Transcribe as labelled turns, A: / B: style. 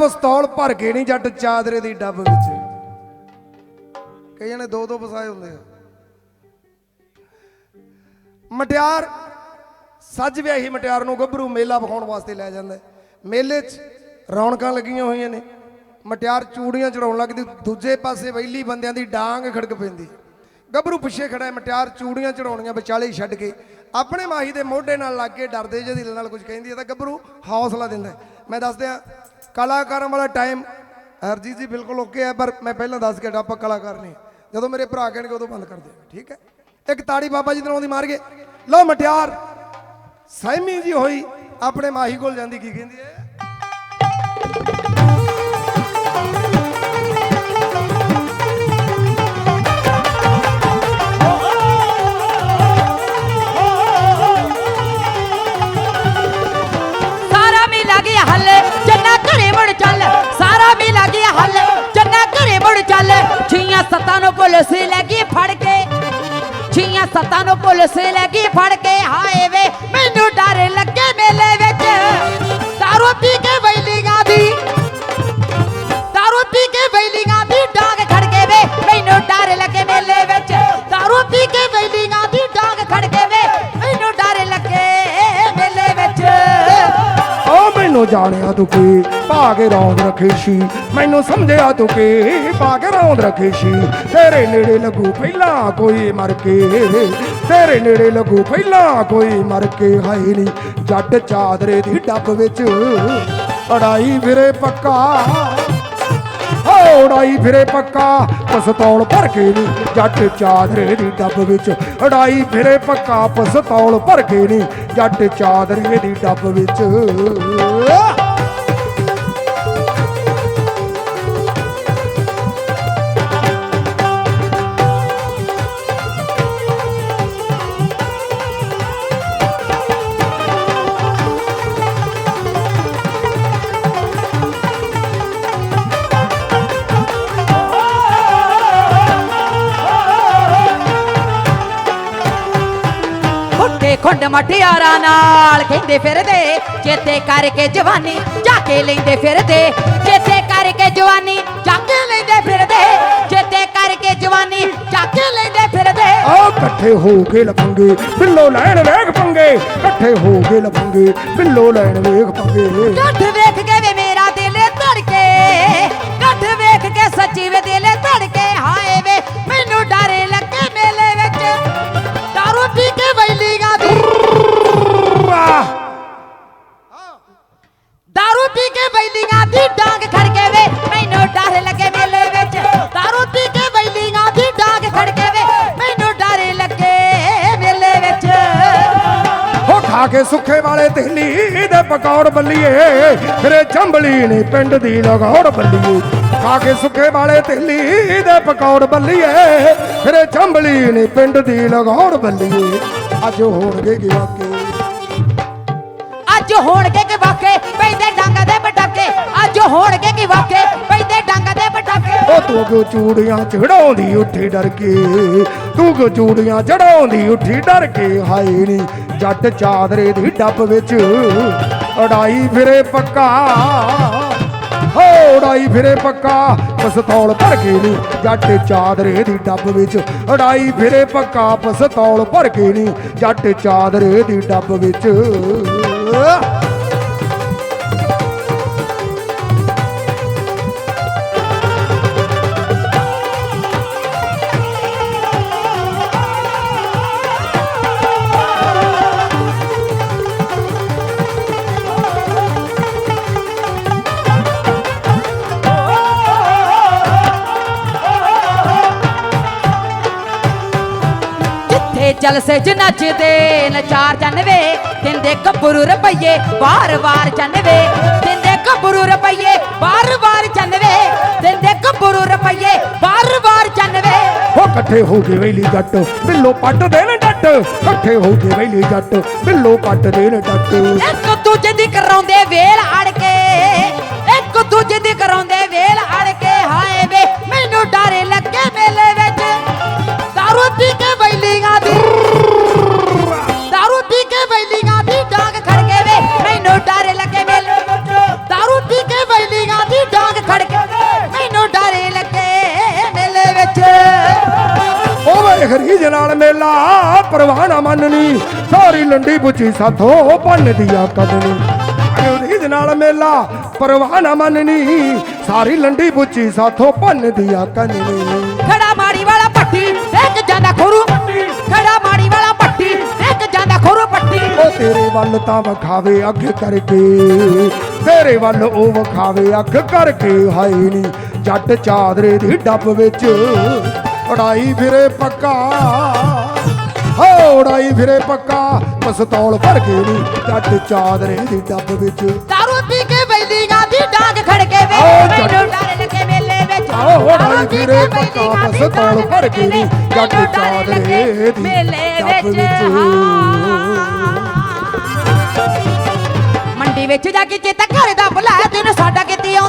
A: ਪਿਸਤੌਲ ਭਰ ਕੇ ਨਹੀਂ ਜੱਟ ਚਾਦਰੇ ਦੀ ਡੱਬ ਵਿੱਚ। ਕਈਆਂ ਨੇ ਦੋ ਦੋ ਵਸਾਏ ਹੁੰਦੇ ਆ। ਮਟਿਆਰ, ਸੱਜ ਵਿਆਹੀ ਮਟਿਆਰ ਨੂੰ ਗੱਭਰੂ ਮੇਲਾ ਵਿਖਾਉਣ ਵਾਸਤੇ ਲੈ ਜਾਂਦਾ ਮੇਲੇ 'ਚ ਰੌਣਕਾਂ ਲੱਗੀਆਂ ਹੋਈਆਂ ਨੇ। ਮਟਿਆਰ ਚੂੜੀਆਂ ਚੜਾਉਣ ਲੱਗਦੀ, ਦੂਜੇ ਪਾਸੇ ਵੈਲੀ ਬੰਦਿਆਂ ਦੀ ਡਾਂਗ ਖੜਕ ਪੈਂਦੀ। ਗੱਭਰੂ ਪਿੱਛੇ ਖੜਾ ਹੈ, ਮਟਿਆਰ ਚੂੜੀਆਂ ਚੜਾਉਣੀਆਂ ਵਿਚਾਲੇ ਛੱਡ ਕੇ। ਆਪਣੇ ਮਾਹੀ ਦੇ ਮੋਢੇ ਨਾਲ ਲੱਗ ਕੇ ਡਰਦੇ ਜਿਹੇ ਦਿਲ ਨਾਲ ਕੁਝ ਕਹਿੰਦੀ ਹੈ ਤਾਂ ਗੱਭਰੂ ਹੌਸਲਾ ਦਿੰਦਾ ਮੈਂ ਦੱਸ ਦਿਆਂ ਕਲਾਕਾਰਾਂ ਵਾਲਾ ਟਾਈਮ ਹਰਜੀਤ ਜੀ ਬਿਲਕੁਲ ਓਕੇ ਹੈ, ਪਰ ਮੈਂ ਪਹਿਲਾਂ ਦੱਸ ਕੇ ਆਪਾਂ ਕਲਾਕਾਰ ਨਹੀਂ। ਜਦੋਂ ਮੇਰੇ ਭਰਾ ਕਹਿਣਗੇ, ਉਦੋਂ ਬੰਦ ਕਰ ਦੇ ਠੀਕ ਹੈ? ਇੱਕ ਤਾੜੀ ਬਾਬਾ ਜੀ ਦੀ ਮਾਰ ਗਏ। ਲਓ ਮਟਿਆਰ ਸਹਿਮੀ ਜੀ ਹੋਈ, ਆਪਣੇ ਮਾਹੀ ਕੋਲ ਜਾਂਦੀ, ਕੀ ਕਹਿੰਦੀ ਹੈ?
B: ਪੁਲਿਸ ਲੈ ਗਈ ਫੜ ਕੇ। ਛੀਆਂ ਸੱਤਾਂ ਨੂੰ ਪੁਲਿਸ ਲੈ ਗਈ ਫੜ ਕੇ। ਹਾਏ ਵੇ ਮੈਨੂੰ
A: ਜਾਣਿਆ ਤੂੰ ਕੀ? ਭਾਗੇ ਰੌਂਦ ਰੱਖੀ ਸੀ। ਮੈਨੂੰ ਸਮਝਿਆ ਤੂੰ ਕੀ? ਭਾਗੇ ਰੌਂਦ ਰੱਖੀ ਤੇਰੇ ਨੇੜੇ ਲੱਗੂ ਪਹਿਲਾਂ ਕੋਈ ਮਰ ਕੇ। ਤੇਰੇ ਨੇੜੇ ਲੱਗੂ ਪਹਿਲਾਂ ਕੋਈ ਮਰ ਕੇ। ਹਾਏ ਨੀ, ਜੱਟ ਚਾਦਰੇ ਦੀ ਡੱਬ ਵਿੱਚ ਅੜਾਈ ਫਿਰੇ ਪੱਕਾ। ਉਡਾਈ ਫਿਰੇ ਪੱਕਾ। ਪਸਤੌਲ ਭਰ ਕੇ ਨੀ, ਜੱਟ ਚਾਦਰੇ ਦੀ ਡੱਬ ਵਿੱਚ ਉਡਾਈ ਫਿਰੇ ਪੱਕਾ। ਪਸਤੌਲ ਭਰ ਕੇ ਨੀ, ਜੱਟ ਚਾਦਰੇ ਦੀ ਡੱਬ ਵਿੱਚ।
B: ਖੁੱਡੇ ਮਟਿਆਰਾਂ ਨਾਲ ਕਹਿੰਦੇ ਫਿਰਦੇ ਚੇਤੇ ਕਰਕੇ ਜਵਾਨੀ ਜਾ ਕੇ ਲੈਂਦੇ ਫਿਰਦੇ ਚੇਤੇ ਕਰਕੇ ਜਵਾਨੀ ਜਾ ਕੇ ਲੈਂਦੇ ਫਿਰਦੇ ਚੇਤੇ ਕਰਕੇ ਜਵਾਨੀ ਜਾ ਕੇ ਲੈਂਦੇ ਫਿਰਦੇ।
A: ਆ ਇਕੱਠੇ ਹੋ ਕੇ ਲਫੰਗੇ ਬਿੱਲੋ ਲੈਣ ਵੇਖ ਪੰਗੇ। ਇਕੱਠੇ ਹੋ ਕੇ ਲਫੰਗੇ ਬਿੱਲੋ ਲੈਣ ਵੇਖ ਪੰਗੇ। ਖਾ ਕੇ ਸੁੱਖੇ ਵਾਲੇ ਤੇਲੀ ਦੇ ਪਕੌੜ ਬੱਲੀਏ। ਫਿਰੇ ਚੰਬਲੀ ਨੇ ਪਿੰਡ ਦੀ ਲਗੌੜ ਬੱਲੀਏ। ਖਾ ਕੇ ਸੁੱਖੇ ਵਾਲੇ ਤੇਲੀ ਦੇ ਪਕੌੜ ਬੱਲੀਏ। ਫਿਰੇ ਚੰਬਲੀ ਨੇ ਪਿੰਡ ਦੀ ਲਗੌੜ ਬੱਲੀਏ। ਅੱਜ ਹੋਣਗੇ ਕੀ ਵਾਕੇ
B: ਅੱਜ ਹੋਣਗੇ ਕਿ ਵਾਕੇ ਪੈਂਦੇ ਡੰਗ ਦੇ ਪਟਾਕੇ। ਅੱਜ ਹੋਣਗੇ ਕਿ ਵਾਕੇ ਪੈਂਦੇ ਡੰਗ ਦੇ ਪਟਾਕੇ।
A: ਉਹ ਤੂੰ ਕਿਉਂ ਚੂੜੀਆਂ ਚੜਾਉਂਦੀ ਉੱਠੀ ਡਰ ਕੇ। ਤੂੰ ਕਿਉਂ ਚੂੜੀਆਂ ਚੜਾਉਂਦੀ ਉੱਠੀ ਡਰ ਕੇ। ਹਾਏ ਨੀ ਜੱਟ ਚਾਦਰੇ ਦੀ ਡੱਬ ਵਿੱਚ ਅੜਾਈ ਫਿਰੇ ਪੱਕਾ। ਹੋ, ਉਡਾਈ ਫਿਰੇ ਪੱਕਾ। ਪਸਤੌਲ ਭਰ ਕੇ ਨੀ ਜੱਟ ਚਾਦਰੇ ਦੀ ਡੱਬ ਵਿੱਚ ਅੜਾਈ ਫਿਰੇ ਪੱਕਾ। ਪਸਤੌਲ ਭਰ ਕੇ ਨੀ ਜੱਟ ਚਾਦਰੇ ਦੀ ਡੱਬ ਵਿੱਚ।
B: ਜਲਸੇ ਚ ਨੱਚਦੇ ਨਚਾਰ ਚੰਨਵੇ ਦਿੰਦੇ ਗੱਭਰੂ ਰੁਪਈਏ ਵਾਰ-ਵਾਰ ਚੰਨਵੇ ਦਿੰਦੇ ਗੱਭਰੂ ਰੁਪਈਏ ਵਾਰ-ਵਾਰ ਚੰਨਵੇ ਦਿੰਦੇ ਗੱਭਰੂ ਰੁਪਈਏ ਵਾਰ-ਵਾਰ ਚੰਨਵੇ
A: ਹੋ ਇਕੱਠੇ ਹੋ ਕੇ ਵੈਲੀ ਜੱਟ ਬਿੱਲੋ ਪੱਟ ਦੇਣ ਡੱਟ ਇਕੱਠੇ ਹੋ ਕੇ ਵੈਲੀ ਜੱਟ ਬਿੱਲੋ ਪੱਟ ਦੇਣ ਡੱਟ
B: ਇੱਕ ਦੂਜੇ ਦੀ ਕਰਾਉਂਦੇ ਵੇਲ ਅੜ ਕੇ ਇੱਕ ਦੂਜੇ ਦੀ ਕਰਾਉਂਦੇ ਵੇਲ ਅੜ
A: ਦੇਖ ਰੀਜ ਨਾਲ ਮੇਲਾ ਪਰਵਾਨਾ ਮੰਨਣੀ। ਸਾਰੀ ਲੰਡੀ ਬੁੱਚੀ ਸਾਥੋਂ ਪੰਨਦੀ ਆ ਕਦਨੀ ਰੀਜ ਨਾਲ ਮੇਲਾ ਪਰਵਾਨਾ ਮੰਨਣੀ। ਸਾਰੀ ਲੰਡੀ ਬੁੱਚੀ ਸਾਥੋਂ ਪੰਨਦੀ ਆ ਕਦਨੀ
B: ਖੜਾ ਮਾੜੀ ਵਾਲਾ ਪੱਟੀ ਇੱਕ ਜਾਂਦਾ ਖੋਰੂ ਖੜਾ ਮਾੜੀ ਵਾਲਾ ਪੱਟੀ ਇੱਕ ਜਾਂਦਾ ਖੋਰੂ ਪੱਟੀ।
A: ਉਹ ਤੇਰੇ ਵੱਲ ਤਾਂ ਵਿਖਾਵੇ ਅੱਖ ਕਰਕੇ। ਤੇਰੇ ਵੱਲ ਉਹ ਵਿਖਾਵੇ ਅੱਖ ਕਰਕੇ ਹਾਏ ਨੀ। ਜੱਟ ਚਾਦਰੇ ਦੀ ਡੱਬ ਵਿੱਚ ਉਡਾਈ ਫਿਰੇ ਪੱਕਾ। ਹੋ ਉਡਾਈ ਫਿਰੇ ਪੱਕਾ। ਪਸਤੌਲ ਭਰ ਕੇ ਨੀ ਜੱਟ ਚਾਦਰੇ ਦੀ ਡੱਬ ਵਿੱਚ।
B: ਦਾਰੂ ਪੀ ਕੇ ਬੈਲੀ ਗਾਦੀ ਡਾਂਗ ਖੜ ਕੇ ਵੇ ਮੈਨੂੰ ਡਰ ਲੱਗੇ ਮੇਲੇ ਵਿੱਚ।
A: ਹੋ ਉਡਾਈ ਫਿਰੇ ਪੱਕਾ ਪਸਤੌਲ ਭਰ ਕੇ ਨੀ ਜੱਟ ਚਾਦਰੇ ਦੀ ਡੱਬ
B: ਵਿੱਚ। ਮੰਡੀ ਵਿੱਚ ਜਾ ਕੇ ਚੇਤਾ ਘਰ ਦਾ ਭੁਲਾਇਆ ਤੈਨੂੰ ਸਾਡਾ ਕਿਤੇ ਆਉਂਦਾ